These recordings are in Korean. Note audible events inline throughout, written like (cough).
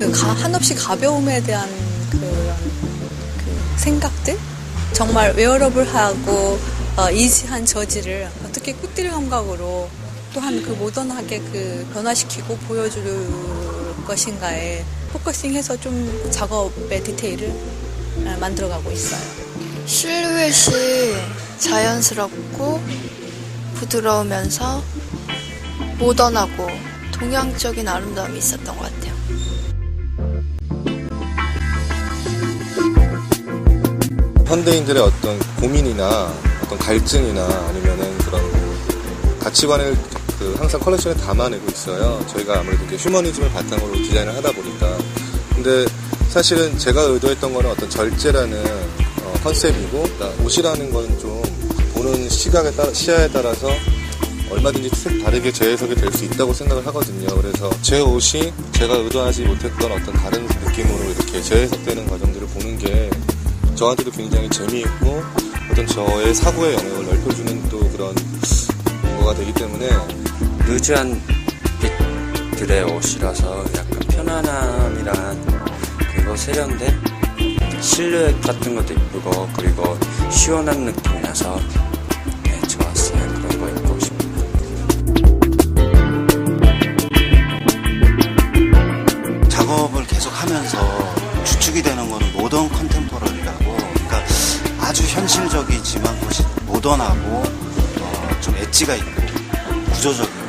그 가- 한없이 가벼움에 대한 그런 그 생각들 정말 웨어러블하고 어, 이지한 저지를 어떻게 꾸띠리 감각으로 또한 그 모던하게 그 변화시키고 보여줄 것인가에 포커싱해서 좀 작업의 디테일을 어, 만들어가고 있어요. 실루엣이 자연스럽고 부드러우면서 모던하고 동양적인 아름다움이 있었던 것 같아요. 현대인들의 어떤 고민이나 어떤 갈증이나 아니면은 그런 가치관을 그 항상 컬렉션에 담아내고 있어요. 저희가 아무래도 이제 휴머니즘을 바탕으로 디자인을 하다 보니까. 근데 사실은 제가 의도했던 거는 어떤 절제라는 어, 컨셉이고 그러니까 옷이라는 건 좀 보는 시각에 따라 시야에 따라서 얼마든지 색 다르게 재해석이 될 수 있다고 생각을 하거든요. 그래서 제 옷이 제가 의도하지 못했던 어떤 다른 느낌으로 이렇게 재해석되는 과정들을 보는 게 저한테도 굉장히 재미있고 어떤 저의 사고의 영역을 넓혀주는 또 그런 거가 되기 때문에 루즈한 빛들의 옷이라서 약간 편안함이란 그거 세련된 실루엣 같은 것도 이쁘고 그리고 시원한 느낌이 나서 하면서 주축이 되는 거는 모던 컨템포러리라고 그러니까 아주 현실적이지만 모던하고 어, 좀 엣지가 있고 구조적이고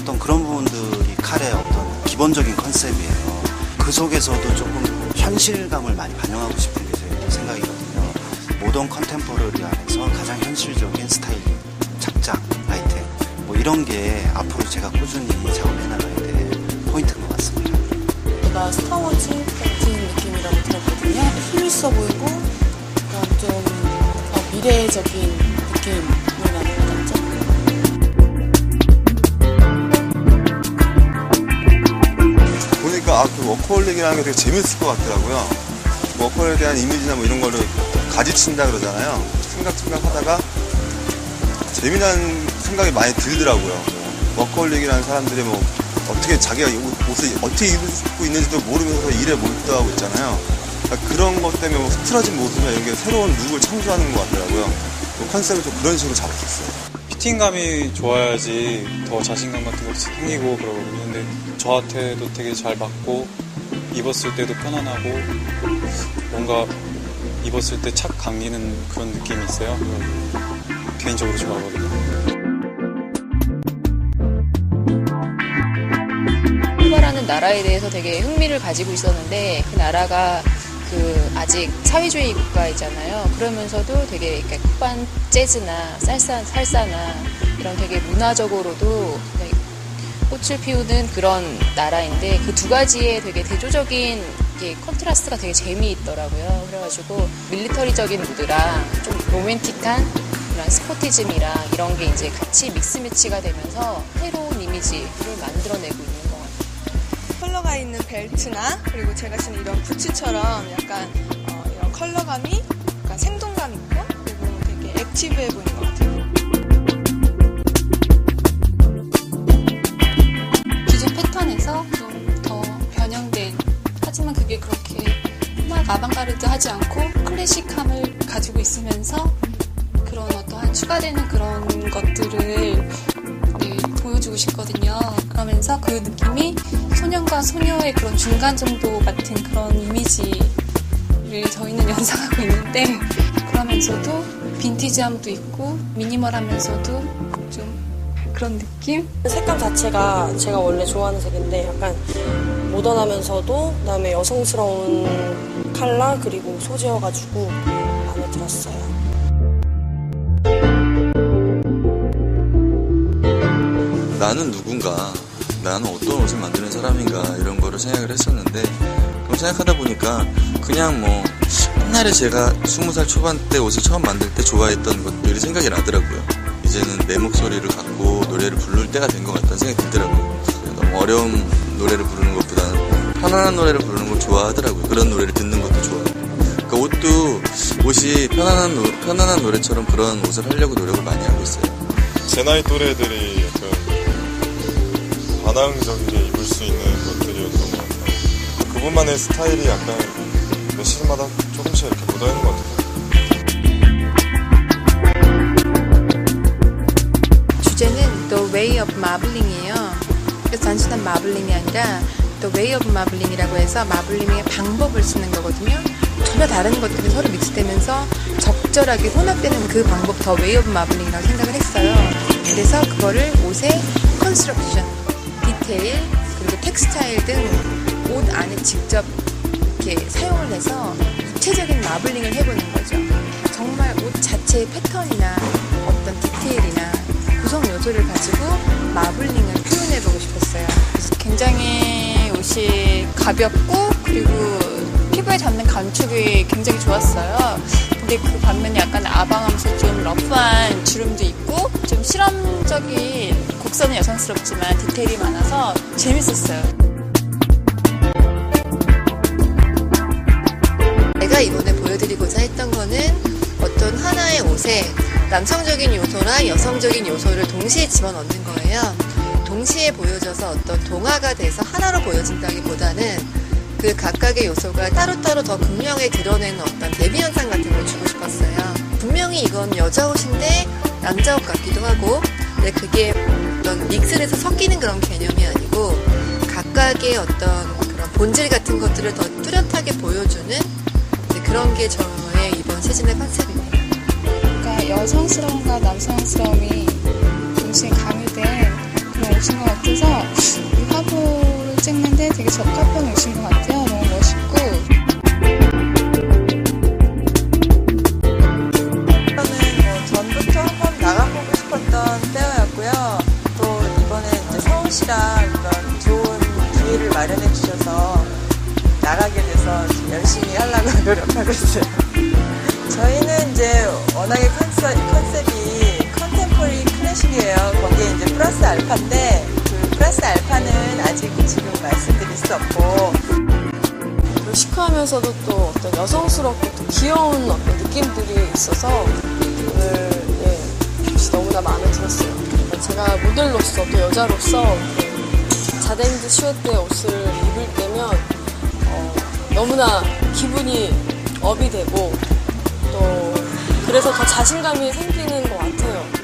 어떤 그런 부분들이 칼의 어떤 기본적인 컨셉이에요. 그 속에서도 조금 현실감을 많이 반영하고 싶은 게 제 생각이거든요. 모던 컨템포러리 안에서 가장 현실적인 스타일링, 착장, 아이템 뭐 이런 게 앞으로 제가 꾸준히 작업해 나가야 될 포인트인 것 같습니다. 제가 스타워즈 같은 느낌이라고 들었거든요. 힘 있어 보이고 약간 좀더 미래적인 느낌이 나는 것 같죠. 보니까 아, 그 워커홀릭이라는 게 되게 재밌을 것 같더라고요. 워커홀에 대한 이미지나 뭐 이런 거를 가지친다 그러잖아요. 생각생각 하다가 재미난 생각이 많이 들더라고요. 뭐 워커홀릭이라는 사람들이 뭐 어떻게 자기가 옷을 어떻게 입고 있는지도 모르면서 일에 몰두하고 있잖아요. 그러니까 그런 것 때문에 뭐 흐트러진 모습이나 이런 게 새로운 룩을 창조하는 것 같더라고요. 그 컨셉을 좀 그런 식으로 잡았었어요. 피팅감이 좋아야지 더 자신감 같은 것도 생기고 그러거든요. 근데 저한테도 되게 잘 맞고 입었을 때도 편안하고 뭔가 입었을 때 착 감기는 그런 느낌이 있어요. 개인적으로 좋아하거든요. 나라에 대해서 되게 흥미를 가지고 있었는데 그 나라가 그 아직 사회주의 국가이잖아요. 그러면서도 되게 쿠반 재즈나 살사, 살사나 이런 되게 문화적으로도 되게 꽃을 피우는 그런 나라인데 그 두 가지의 되게 대조적인 컨트라스트가 되게 재미있더라고요. 그래가지고 밀리터리적인 무드랑 좀 로맨틱한 그런 스포티즘이랑 이런 게 이제 같이 믹스 매치가 되면서 새로운 이미지를 만들어내고 있는. 컬러가 있는 벨트나 그리고 제가 신은 이런 부츠처럼 약간 어, 이런 컬러감이 약간 생동감 있고 그리고 되게 액티브해 보이는 것 같아요. 기존 패턴에서 좀 더 변형된 하지만 그게 그렇게 막 아방가르드 하지 않고 클래식함을 가지고 있으면서 그런 어떠한 추가되는 그런 것들을 네, 보여주고 싶거든요. 그러면서 그 느낌이 소년과 소녀의 그런 중간 정도 같은 그런 이미지를 저희는 (laughs) 연상하고 있는데 그러면서도 빈티지함도 있고 미니멀하면서도 좀 그런 느낌? 색감 자체가 제가 원래 좋아하는 색인데 약간 모던하면서도 그다음에 여성스러운 컬러 그리고 소재여가지고 마음에 들었어요. 나는 누군가, 나는 어떤 옷을 만드는 사람인가 이런 거를 생각을 했었는데 그럼 생각하다 보니까 그냥 뭐 옛날에 제가 20살 초반 때 옷을 처음 만들 때 좋아했던 것들이 생각이 나더라고요. 이제는 내 목소리를 갖고 노래를 부를 때가 된 것 같다는 생각이 들더라고요. 너무 어려운 노래를 부르는 것보다는 편안한 노래를 부르는 걸 좋아하더라고요. 그런 노래를 듣는 것도 좋아하고. 그러니까 옷도 옷이 편안한 노, 편안한 노래처럼 그런 옷을 하려고 노력을 많이 하고 있어요. 제 나이 또래들이 약 간 반항적이게 입을 수 있는 것들이었던 것 같아요. 그분만의 스타일이 약간 몇 시즌마다 조금씩 이렇게 묻어있는 것 같아요. 주제는 The Way of Marbling이에요. 단순한 마블링이 아니라 The Way of Marbling이라고 해서 마블링의 방법을 쓰는 거거든요. 전혀 다른 것들이 서로 믹스되면서 적절하게 혼합되는 그 방법 The Way of Marbling이라고 생각을 했어요. 그래서 그거를 옷의 컨스트럭션, 디테일, 그리고 텍스타일 등 옷 안에 직접 이렇게 사용을 해서 입체적인 마블링을 해보는 거죠. 정말 옷 자체의 패턴이나 어떤 디테일이나 구성 요소를 가지고 마블링을 표현해보고 싶었어요. 굉장히 옷이 가볍고 그리고 피부에 닿는 감촉이 굉장히 좋았어요. 근데 그 반면에 약간 아방하면서 좀 러프한 주름도 있고 좀 실험적인 곡선은 여성스럽지만 디테일이 많아서 재밌었어요. 제가 이번에 보여드리고자 했던 거는 어떤 하나의 옷에 남성적인 요소나 여성적인 요소를 동시에 집어넣는 거예요. 동시에 보여져서 어떤 동화가 돼서 하나로 보여진다기보다는 그 각각의 요소가 따로따로 더 극명하게 드러내는 어떤 대비 현상 같은 걸 주고 싶었어요. 분명히 이건 여자 옷인데 남자 옷 같기도 하고, 근데 그게 어떤 믹스돼서 섞이는 그런 개념이 아니고 각각의 어떤 그런 본질 같은 것들을 더 뚜렷하게 보여주는 네, 그런 게 저의 이번 시즌의 컨셉입니다. 그러니까 여성스러움과 남성스러움이 동시에 가미된 그런 옷인 것 같아서 이 화보를 찍는데 되게 적합한 옷인 것 같아요. 나가게 돼서 열심히 하려고 (laughs) 노력하고 있어요. 저희는 이제 워낙에 컨셉, 컨셉이 컨템포리 클래식이에요. 거기에 이제 플러스 알파인데 그 플러스 알파는 아직 지금 말씀드릴 수 없고 또 시크하면서도 또 어떤 여성스럽고 또 귀여운 어떤 느낌들이 있어서 오늘 예, 너무나 마음에 들었어요. 제가 모델로서 또 여자로서 그 자댕드 슈웨트의 옷을 너무나 기분이 업이 되고 또 그래서 더 자신감이 생기는 것 같아요.